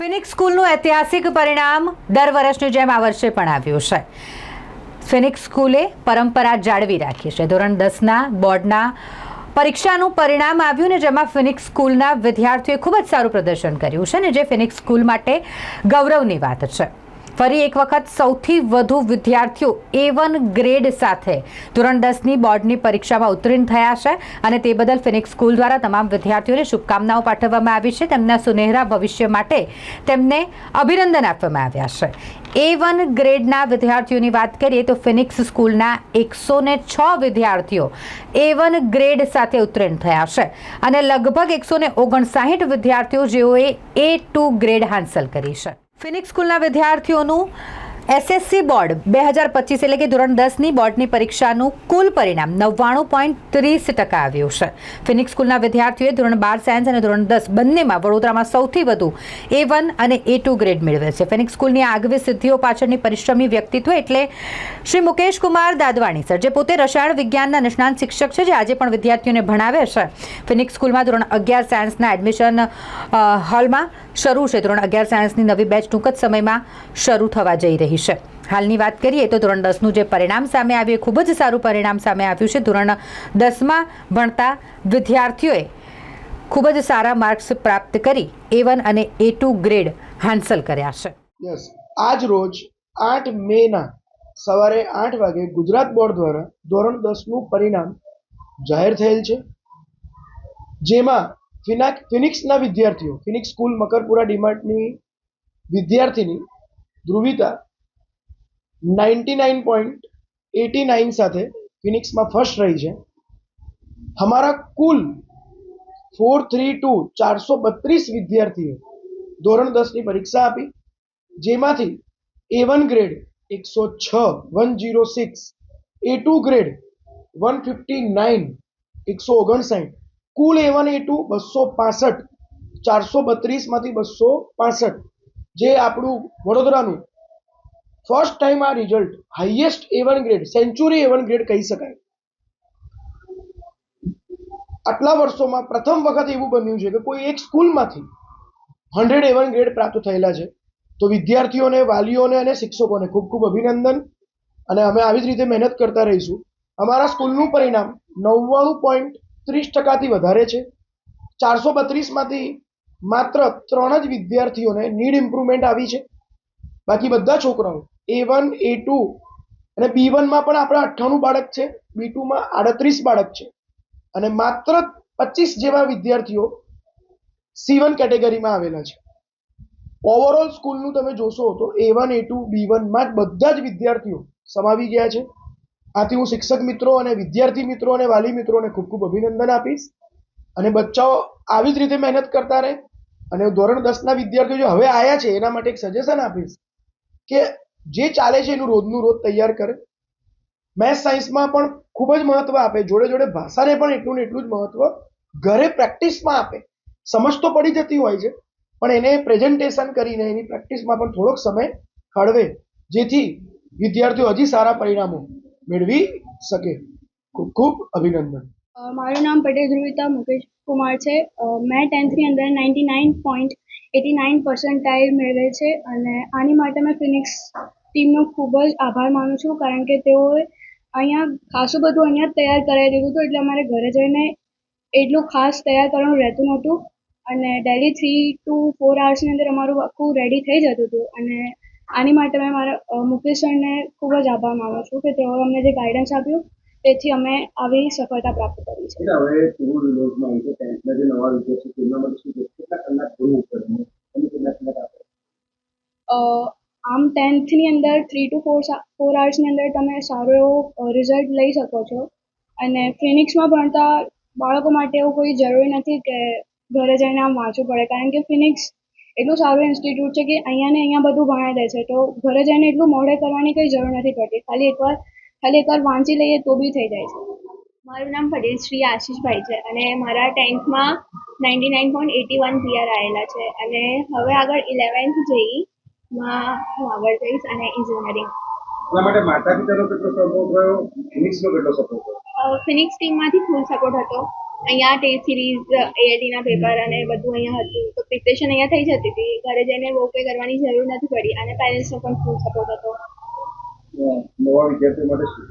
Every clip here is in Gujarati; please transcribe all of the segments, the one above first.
ફિનિક્સ સ્કૂલનું ઐતિહાસિક પરિણામ દર વર્ષની જેમ આ વર્ષે પણ આવ્યું છે. ફિનિક્સ સ્કૂલે પરંપરા જાળવી રાખી છે. ધોરણ દસના બોર્ડના પરીક્ષાનું પરિણામ આવ્યું ને જેમાં ફિનિક્સ સ્કૂલના વિદ્યાર્થીઓએ ખૂબ જ સારું પ્રદર્શન કર્યું છે ને જે ફિનિક્સ સ્કૂલ માટે ગૌરવની વાત છે. ફરી એક વખત સૌથી વધુ વિદ્યાર્થીઓ એ વન ગ્રેડ સાથે ધોરણ દસની બોર્ડની પરીક્ષામાં ઉત્તીર્ણ થયા છે અને તે બદલ ફિનિક્સ સ્કૂલ દ્વારા તમામ વિદ્યાર્થીઓને શુભકામનાઓ પાઠવવામાં આવી છે. તેમના સુનહેરા ભવિષ્ય માટે તેમને અભિનંદન આપવામાં આવ્યા છે. એ વન ગ્રેડના વિદ્યાર્થીઓની વાત કરીએ તો ફિનિક્સ સ્કૂલના એકસો ને છ વિદ્યાર્થીઓ એ વન ગ્રેડ સાથે ઉત્તીર્ણ થયા છે અને લગભગ એકસો ને ઓગણસાઠ વિદ્યાર્થીઓ જેઓએ એ ટુ ગ્રેડ હાંસલ કરી છે. ફિનિક્સ સ્કૂલના વિદ્યાર્થીઓનું એસએસસી બોર્ડ બે હજાર પચીસ એટલે કે ધોરણ દસની બોર્ડની પરીક્ષાનું કુલ પરિણામ નવ્વાણું પોઈન્ટ ત્રીસ ટકા આવ્યું છે. ફિનિક્સ સ્કૂલના વિદ્યાર્થીઓએ ધોરણ બાર સાયન્સ અને ધોરણ દસ બંનેમાં વડોદરામાં સૌથી વધુ એ વન અને એ ટુ ગ્રેડ મેળવેલ છે. ફિનિક્સ સ્કૂલની આગવી સિદ્ધિઓ પાછળની પરિશ્રમી વ્યક્તિત્વ એટલે શ્રી મુકેશ કુમાર દાદવાણી સર, જે પોતે રસાયણ વિજ્ઞાનના નિષ્ણાંત શિક્ષક છે, જે આજે પણ વિદ્યાર્થીઓને ભણાવે છે. ફિનિક્સ સ્કૂલમાં ધોરણ અગિયાર સાયન્સના એડમિશન હાલમાં શરૂ છે. ધોરણ અગિયાર સાયન્સની નવી બેચ ટૂંક જ સમયમાં શરૂ થવા જઈ રહી છે. હાલની વાત કરીએ તો ધોરણ દસનું જે પરિણામ સામે આવ્યું ખૂબ જ સારું પરિણામ સામે આવ્યું છે. ધોરણ દસમાં ભણતા વિદ્યાર્થીઓએ ખૂબ જ સારા માર્ક્સ પ્રાપ્ત કરી એ વન અને એ ટુ ગ્રેડ હાંસલ કર્યા છે. યસ. આજ રોજ આઠ મેના સવારે આઠ વાગે ગુજરાત બોર્ડ દ્વારા ધોરણ દસનું પરિણામ જાહેર થયેલ છે. જેમાં ફિનાક ફિનિક્સના વિદ્યાર્થીઓ ફિનિક્સ સ્કૂલ મકરપુરા ડીમાર્ટની વિદ્યાર્થીની Dhruvita ninety nine point eighty nine સાથે ફિનિક્સમાં ફર્સ્ટ રહી છે हमारा कुल फोर थ्री ટુ ચારસો બત્રીસ વિદ્યાર્થીઓ ધોરણ દસની પરીક્ષા આપી જેમાંથી એ વન ગ્રેડ એકસો છ one zero six A two grade one fifty nine એકસો ઓગણસાઠ કુલ એ વન એ ટુ બસો પાસઠ, ચારસો બત્રીસમાંથી બસો પાસઠ. જે આપણું વડોદરાનું ફર્સ્ટ ટાઈમ આ result highest A one grade century A one grade કહી શકાય. આટલા વર્ષોમાં પ્રથમ વખત એવું બન્યું છે કે કોઈ એક સ્કૂલમાંથી હંડ્રેડ એવન ગ્રેડ પ્રાપ્ત થયેલા છે. તો વિદ્યાર્થીઓને, વાલીઓને અને શિક્ષકોને ખૂબ ખૂબ અભિનંદન. અને અમે આવી જ રીતે મહેનત કરતા રહીશું. અમારા સ્કૂલનું પરિણામ નવ્વાણું પોઈન્ટ ત્રીસ ટકાથી વધારે છે. ચારસો બત્રીસમાંથી માત્ર ત્રણ જ વિદ્યાર્થીઓને નીડ ઇમ્પ્રુવમેન્ટ આવી છે. બાકી બધા છોકરાઓ એ વન એ ટુ અને બી વનમાં પણ આપણા અઠ્ઠાણું બાળક છે. બી ટુમાં આડત્રીસ બાળક છે. અને માત્ર પચીસ જેવા વિદ્યાર્થીઓ સી વન કેટેગરીમાં આવેલા છે. ઓવરઓલ સ્કૂલનું તમે જોશો તો એ વન એ ટુ બી વનમાં જ બધા જ વિદ્યાર્થીઓ સમાવી ગયા છે. આથી હું શિક્ષક મિત્રો અને વિદ્યાર્થી મિત્રો અને વાલી મિત્રોને ખૂબ ખૂબ અભિનંદન આપીશ. અને બચ્ચાઓ આવી જ રીતે મહેનત કરતા રહે. અને ધોરણ દસના વિદ્યાર્થીઓ જે હવે આવ્યા છે, એના માટે એક સજેશન આપીશ કે જે ચાલે છે એનું રોજનું રોજ તૈયાર કરે. મેથ્સ, સાયન્સમાં પણ ખૂબ જ મહત્વ આપે. જોડે જોડે ભાષાને પણ એટલું ને એટલું જ મહત્વ ઘરે પ્રેક્ટિસમાં આપે. સમજ તો પડી જતી હોય છે, પણ એને પ્રેઝન્ટેશન કરીને એની પ્રેક્ટિસમાં પણ થોડોક સમય ફાળવે, જેથી વિદ્યાર્થીઓ હજી સારા પરિણામો મેળવી શકે. ખૂબ ખૂબ અભિનંદન. મારું નામ પટેલ ધ્રુવિતા મુકેશ કુમાર છે. મેં ટેન્થની અંદર ninety nine point eighty nine percentile મેળવે છે અને આની માટે મેં ફિનિક્સ ટીમનો ખૂબ જ આભાર માનું છું કારણ કે તેઓએ અહીંયા ખાસું બધું અહીંયા તૈયાર કરાવી દીધું હતું એટલે અમારે ઘરે જઈને એટલું ખાસ તૈયાર કરવાનું રહેતું નહોતું. અને ડેલી થ્રી ટુ ફોર આવર્સની અંદર અમારું આખું રેડી થઈ જતું હતું. અને આની માટે મેં મારા મુકેશ સરને ખૂબ જ આભાર માનું છું કે તેઓએ અમને જે ગાઈડન્સ આપ્યું તેથી અમે આવી સફળતા પ્રાપ્ત કરી છે. હવે પૂરું રિલોઝમાં આવી છે ટેન્થના જે નવા વિદ્યાર્થી તેમના શું કેટલા કલાક ભણવું પડે? અને કેટલા કલાક આપણે આમ ટેન્થની અંદર થ્રી ટુ ફોર ફોર આવર્સની અંદર તમે સારો એવો રિઝલ્ટ લઈ શકો છો. અને ફિનિક્સમાં ભણતા બાળકો માટે એવું કોઈ જરૂરી નથી કે ઘરે જઈને આમ વાંચવું પડે. કારણ કે ફિનિક્સ એટલું સારું ઇન્સ્ટિટ્યૂટ છે કે અહીંયા ને અહીંયા બધું ભણાવી દે છે. તો ઘરે જઈને એટલું મોડે કરવાની કંઈ જરૂર નથી પડતી. ખાલી એકવાર ખાલી એકવાર વાંચી લઈએ તો બી થઈ જાય છે. મારું નામ પટેલ શ્રી આશીષભાઈ છે અને મારા ટેન્થમાં ninety nine point eighty one PR આવેલા છે. અને હવે આગળ ઇલેવન્થ જેઈમાં હું આગળ જઈશ અને એન્જિનિયરિંગ એના માટે માતા પિતાનો કેટલો સપોર્ટ રહ્યો? ફિનિક્સનો કેટલો સપોર્ટ રહ્યો? ફિનિક્સ ટીમમાંથી ફૂલ સપોર્ટ હતો. અહીંયા ટેસ્ટ સિરીઝ એઆઈટીના પેપર અને બધું અહીંયા હતું. તો પ્રિપરેશન અહીંયા થઈ જતી હતી. ઘરે જઈને બહુ કંઈ કરવાની જરૂર નથી પડી. અને પેરેન્ટ્સનો પણ ફૂલ સપોર્ટ હતો. નવા વિદ્યાર્થીઓ માટે શું?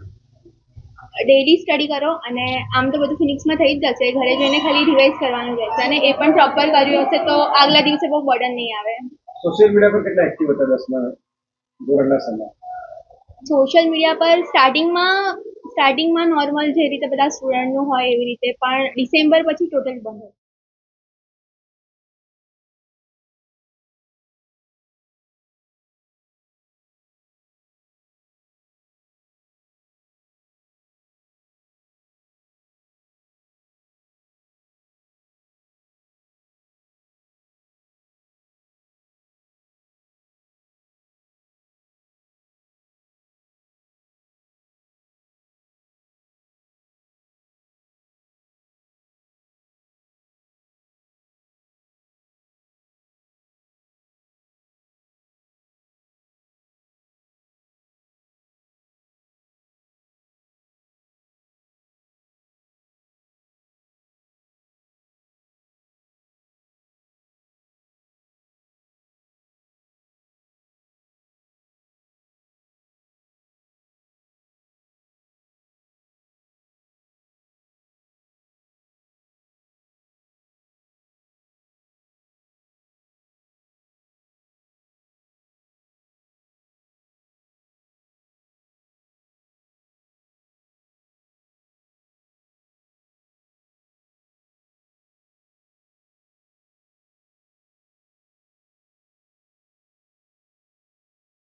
ડેલી સ્ટડી કરો અને આમ તો બધું ફિનિક્સમાં થઈ જ જશે. ઘરે જઈને ખાલી રિવાઇઝ કરવાનું રહેશે. અને એ પણ પ્રોપર કર્યું હશે તો આગલા દિવસે બહુ બર્ડન નહીં આવે. સોશિયલ મીડિયા પર કેટલા એક્ટિવ હતા દસમા ધોરણના સમય? સોશિયલ મીડિયા પર સ્ટાર્ટિંગમાં સ્ટાર્ટિંગમાં નોર્મલ જે રીતે બધા સ્ટુડન્ટનું હોય એવી રીતે પણ ડિસેમ્બર પછી ટોટલ બંધ